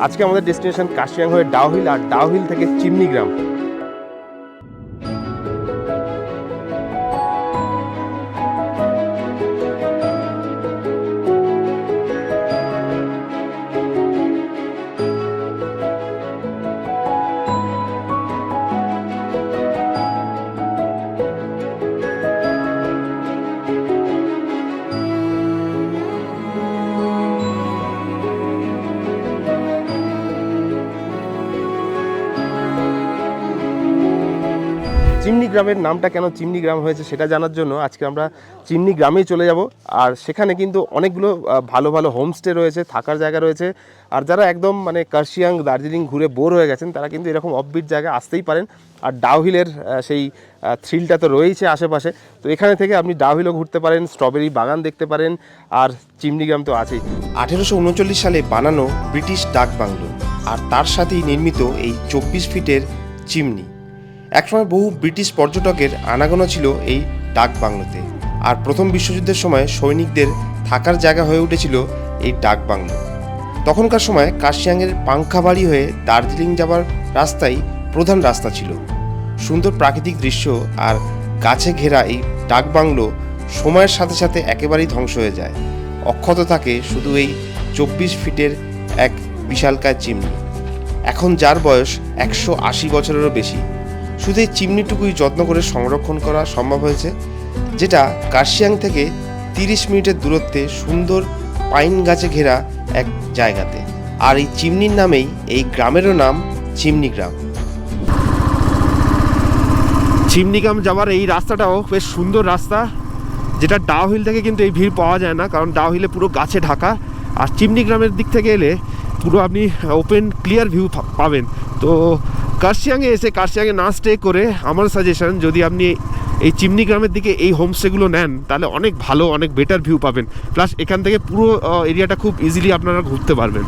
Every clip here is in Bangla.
আজকে আমাদের ডেস্টিনেশন কাশিয়াং হয়ে ডাউহিল আর ডাউহিল থেকে চিমনি গ্রাম গ্রামের নামটা কেন চিমনি গ্রাম হয়েছে সেটা জানার জন্য আজকে আমরা চিমনি গ্রামেই চলে যাব। আর সেখানে কিন্তু অনেকগুলো ভালো ভালো হোমস্টে রয়েছে, থাকার জায়গা রয়েছে। আর যারা একদম মানে কার্শিয়াং, দার্জিলিং ঘুরে বোর হয়ে গেছেন, তারা কিন্তু এরকম অফবিট জায়গায় আসতেই পারেন। আর ডাউহিলের সেই থ্রিলটা তো রয়েছে আশেপাশে। তো এখানে থেকে আপনি ডাউহিলও ঘুরতে পারেন স্ট্রবেরি বাগান দেখতে পারেন, আর চিমনি গ্রাম তো আছেই। আঠেরোশো উনচল্লিশ সালে বানানো ব্রিটিশ ডাক বাংলো আর তার সাথেই নির্মিত এই চব্বিশ ফিটের চিমনি। একসময় বহু ব্রিটিশ পর্যটকের আনাগোনা ছিল এই ডাক বাংলোতে। আর প্রথম বিশ্বযুদ্ধের সময় সৈনিকদের থাকার জায়গা হয়ে উঠেছিল এই ডাক বাংলো। তখনকার সময় কাশিয়াংয়ের পাংখাবাড়ি হয়ে দার্জিলিং যাবার রাস্তাই প্রধান রাস্তা ছিল। সুন্দর প্রাকৃতিক দৃশ্য আর গাছে ঘেরা এই ডাক বাংলো সময়ের সাথে সাথে একেবারেই ধ্বংস হয়ে যায়। অক্ষত থাকে শুধু এই চব্বিশ ফিটের এক বিশালকায় চিমনি। এখন যার বয়স একশো আশি বছরেরও বেশি। শুধু এই চিমনিটুকুই যত্ন করে সংরক্ষণ করা সম্ভব হয়েছে, যেটা কার্শিয়াং থেকে তিরিশ মিনিটের দূরত্বে সুন্দর পাইন গাছে ঘেরা এক জায়গাতে। আর এই চিমনির নামেই এই গ্রামেরও নাম চিমনি গ্রাম চিমনিগ্রাম যাওয়ার এই রাস্তাটাও বেশ সুন্দর রাস্তা, যেটা ডাউহিল থেকে কিন্তু এই ভিড় পাওয়া যায় না, কারণ ডাউহিলে পুরো গাছে ঢাকা। আর চিমনি গ্রামের দিক থেকে এলে পুরো আপনি ওপেন ক্লিয়ার ভিউ পাবেন। তো কার্শিয়াংয়ে এসে, কার্শিয়াংয়ে না স্টে করে আমার সাজেশন যদি আপনি এই চিমনি গ্রামের দিকে এই হোমস্টেগুলো নেন, তাহলে অনেক ভালো, অনেক বেটার ভিউ পাবেন। প্লাস এখান থেকে পুরো এরিয়াটা খুব ইজিলি আপনারা ঘুরতে পারবেন।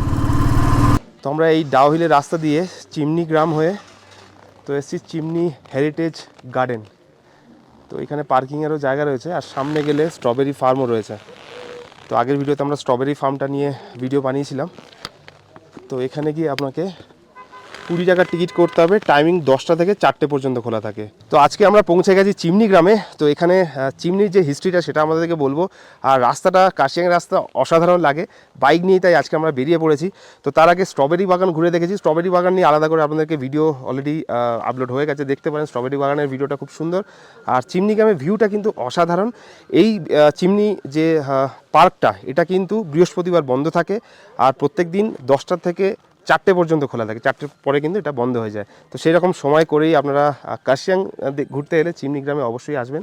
তো আমরা এই ডাউহিলের রাস্তা দিয়ে চিমনি গ্রাম হয়ে, তো এসছি চিমনি হেরিটেজ গার্ডেন তো এখানে পার্কিংয়েরও জায়গা রয়েছে, আর সামনে গেলে স্ট্রবেরি ফার্মও রয়েছে। তো আগের ভিডিওতে আমরা স্ট্রবেরি ফার্মটা নিয়ে ভিডিও বানিয়েছিলাম। তো এখানে গিয়ে আপনাকে কুড়ি টাকার টিকিট করতে হবে। টাইমিং দশটা থেকে চারটে পর্যন্ত খোলা থাকে। তো আজকে আমরা পৌঁছে গেছি চিমনি গ্রামে। তো এখানে চিমনির যে হিস্ট্রিটা সেটা আমাদেরকে বলব। আর রাস্তাটা, কাশিয়াং রাস্তা অসাধারণ লাগে। বাইক নিয়ে তাই আজকে আমরা বেরিয়ে পড়েছি। তো তার আগে স্ট্রবেরি বাগান ঘুরে দেখেছি। স্ট্রবেরি বাগান নিয়ে আলাদা করে আপনাদেরকে ভিডিও অলরেডি আপলোড হয়ে গেছে। দেখতে পারেন স্ট্রবেরি বাগানের ভিডিওটা খুব সুন্দর। আর চিমনি গ্রামের ভিউটা কিন্তু অসাধারণ। এই চিমনি যে পার্কটা এটা কিন্তু বৃহস্পতিবার বন্ধ থাকে। আর প্রত্যেক দিন দশটা থেকে চারটে পর্যন্ত খোলা থাকে। চারটের পরে কিন্তু এটা বন্ধ হয়ে যায়। তো সেই রকম সময় করেই আপনারা কাশিয়াং ঘুরতে এলে চিমনি গ্রামে অবশ্যই আসবেন।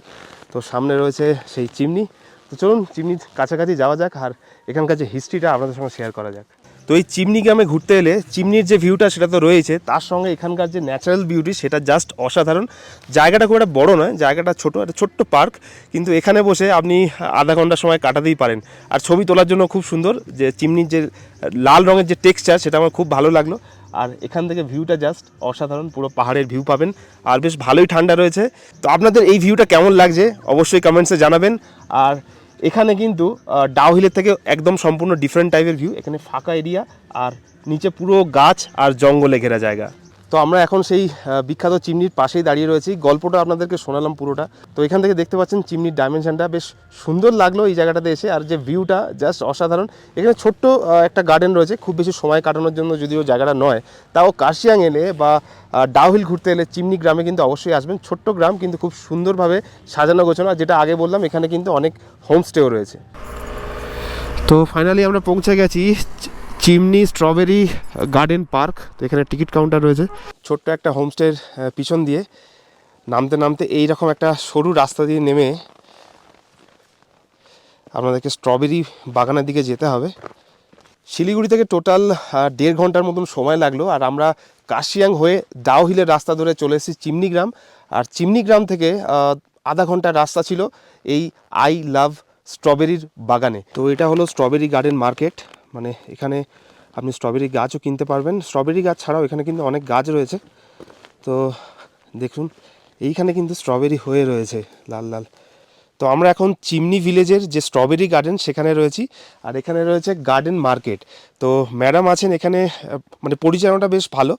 তো সামনে রয়েছে সেই চিমনি। তো চলুন, চিমনির কাছাকাছি যাওয়া যাক আর এখানকার যে হিস্ট্রিটা আপনাদের সঙ্গে শেয়ার করা যাক। তো এই চিমনি গ্রামে ঘুরতে এলে চিমনির যে ভিউটা সেটা তো রয়েছে তার সঙ্গে এখানকার যে ন্যাচারাল বিউটি সেটা জাস্ট অসাধারণ। জায়গাটা খুব একটা বড়ো নয়, জায়গাটা ছোট, একটা ছোট্ট পার্ক কিন্তু এখানে বসে আপনি আধা ঘণ্টা সময় কাটাতেই পারেন। আর ছবি তোলার জন্য খুব সুন্দর যে চিমনির যে লাল রঙের যে টেক্সচার সেটা আমার খুব ভালো লাগল। আর এখান থেকে ভিউটা জাস্ট অসাধারণ, পুরো পাহাড়ের ভিউ পাবেন। আর বেশ ভালোই ঠান্ডা রয়েছে। তো আপনাদের এই ভিউটা কেমন লাগছে? অবশ্যই কমেন্টসে জানাবেন। আর এখানে কিন্তু ডাউহিলের থেকে একদম সম্পূর্ণ ডিফারেন্ট টাইপের ভিউ এখানে ফাঁকা এরিয়া আর নিচে পুরো গাছ আর জঙ্গলে ঘেরা জায়গা। তো আমরা এখন সেই বিখ্যাত চিমনির পাশেই দাঁড়িয়ে রয়েছি। গল্পটা আপনাদেরকে শোনালাম পুরোটা। তো এখান থেকে দেখতে পাচ্ছেন চিমনির ডাইমেনশনটা বেশ সুন্দর লাগল এই জায়গাটাতে এসে। আর যে ভিউটা জাস্ট অসাধারণ। এখানে ছোট্ট একটা গার্ডেন রয়েছে। খুব বেশি সময় কাটানোর জন্য যদিও জায়গাটা নয়। তাও কাশিয়াং এলে বা ডাউহিল ঘুরতে এলে চিমনি গ্রামে কিন্তু অবশ্যই আসবেন। ছোট্ট গ্রাম, কিন্তু খুব সুন্দরভাবে সাজানো গোছানো। যেটা আগে বললাম, এখানে কিন্তু অনেক হোমস্টেও রয়েছে। তো ফাইনালি আমরা পৌঁছে গেছি। চিমনি স্ট্রবেরি গার্ডেন পার্ক, তো এখানে টিকিট কাউন্টার রয়েছে। ছোট্ট একটা হোমস্টের পিছন দিয়ে নামতে নামতে এই রকম একটা সরু রাস্তা দিয়ে নেমে আপনাদেরকে স্ট্রবেরি বাগানের দিকে যেতে হবে। শিলিগুড়ি থেকে টোটাল দেড় ঘণ্টার মতন সময় লাগল আর আমরা কাশিয়াং হয়ে দাওহিলের রাস্তা ধরে চলে এসেছি চিমনি গ্রাম আর চিমনি গ্রাম থেকে আধা ঘণ্টার রাস্তা ছিল এই আই লাভ স্ট্রবেরির বাগানে। তো এটা হলো স্ট্রবেরি গার্ডেন মার্কেট। মানে এখানে আপনি স্ট্রবেরি গাছও কিনতে পারবেন। স্ট্রবেরি গাছ ছাড়াও এখানে কিন্তু অনেক গাছ রয়েছে। তো দেখুন, এইখানে কিন্তু স্ট্রবেরি হয়ে রয়েছে, লাল লাল। তো আমরা এখন চিমনি ভিলেজের যে স্ট্রবেরি গার্ডেন সেখানে রয়েছি, আর এখানে রয়েছে গার্ডেন মার্কেট তো ম্যাডাম আছেন এখানে মানে পরিচালনাটা বেশ ভালো।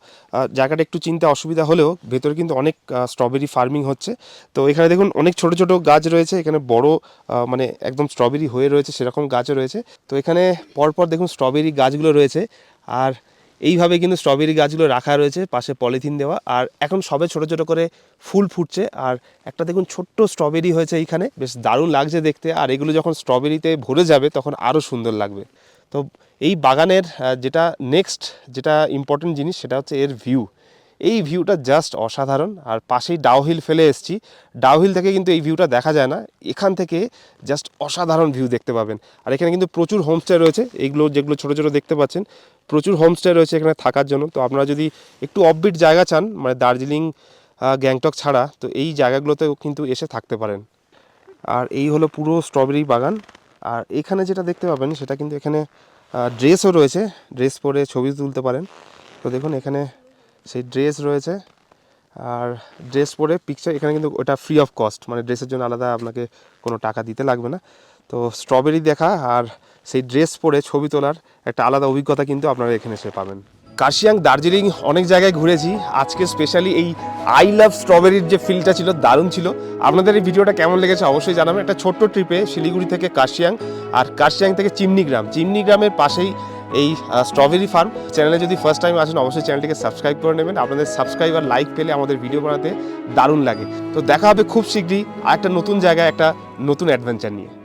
জায়গাটা একটু চিনতে অসুবিধা হলেও ভেতরে কিন্তু অনেক স্ট্রবেরি ফার্মিং হচ্ছে। তো এখানে দেখুন অনেক ছোট ছোট গাছ রয়েছে, এখানে বড় মানে একদম স্ট্রবেরি হয়ে রয়েছে, সেরকম গাছও রয়েছে। তো এখানে পরপর দেখুন স্ট্রবেরি গাছগুলো রয়েছে, আর এইভাবে কিন্তু স্ট্রবেরি গাছগুলো রাখা রয়েছে, পাশে পলিথিন দেওয়া। আর এখন সবে ছোট ছোট করে ফুল ফুটছে। আর একটা দেখুন ছোট্ট স্ট্রবেরি হয়েছে এইখানে। বেশ দারুণ লাগছে দেখতে। আর এগুলো যখন স্ট্রবেরিতে ভরে যাবে, তখন আরও সুন্দর লাগবে। তো এই বাগানের যেটা নেক্সট যেটা ইম্পর্টেন্ট জিনিস, সেটা হচ্ছে এর ভিউ এই ভিউটা জাস্ট অসাধারণ। আর পাশেই ডাউহিল ফেলে এসেছি। ডাউহিল থেকে কিন্তু এই ভিউটা দেখা যায় না। এখান থেকে জাস্ট অসাধারণ ভিউ দেখতে পাবেন। আর এখানে কিন্তু প্রচুর হোমস্টে রয়েছে। এইগুলো যেগুলো ছোটো ছোটো দেখতে পাচ্ছেন প্রচুর হোমস্টে রয়েছে এখানে থাকার জন্য। তো আপনারা যদি একটু অফবিট জায়গা চান মানে দার্জিলিং গ্যাংটক ছাড়া, তো এই জায়গাগুলোতেও কিন্তু এসে থাকতে পারেন। আর এই হলো পুরো স্ট্রবেরি বাগান। আর এখানে যেটা দেখতে পাবেন, সেটা কিন্তু এখানে ড্রেসও রয়েছে। ড্রেস পরে ছবি তুলতে পারেন। তো দেখুন এখানে সেই ড্রেস রয়েছে। আর ড্রেস পরে পিকচার এখানে কিন্তু ওটা ফ্রি অফ কস্ট মানে ড্রেসের জন্য আলাদা আপনাকে কোনো টাকা দিতে লাগবে না। তো স্ট্রবেরি দেখা, আর সেই ড্রেস পরে ছবি তোলার একটা আলাদা অভিজ্ঞতা কিন্তু আপনারা এখানে এসে পাবেন। কার্শিয়াং, দার্জিলিং অনেক জায়গায় ঘুরেছি। আজকে স্পেশালি এই আই লাভ স্ট্রবেরির যে ফিলটা ছিল, দারুণ ছিল। আপনাদের এই ভিডিওটা কেমন লেগেছে অবশ্যই জানাবেন। একটা ছোট্ট ট্রিপে শিলিগুড়ি থেকে কার্শিয়াং আর কার্শিয়াং থেকে চিমনি গ্রাম চিমনি গ্রামের পাশেই এই স্ট্রবেরি ফার্ম চ্যানেলে যদি ফার্স্ট টাইম আসেন, অবশ্যই চ্যানেলটিকে সাবস্ক্রাইব করে নেবেন। আপনাদের সাবস্ক্রাইব আর লাইক পেলে আমাদের ভিডিও বানাতে দারুণ লাগে। তো দেখা হবে খুব শীঘ্রই আর একটা নতুন জায়গায় একটা নতুন অ্যাডভেঞ্চার নিয়ে।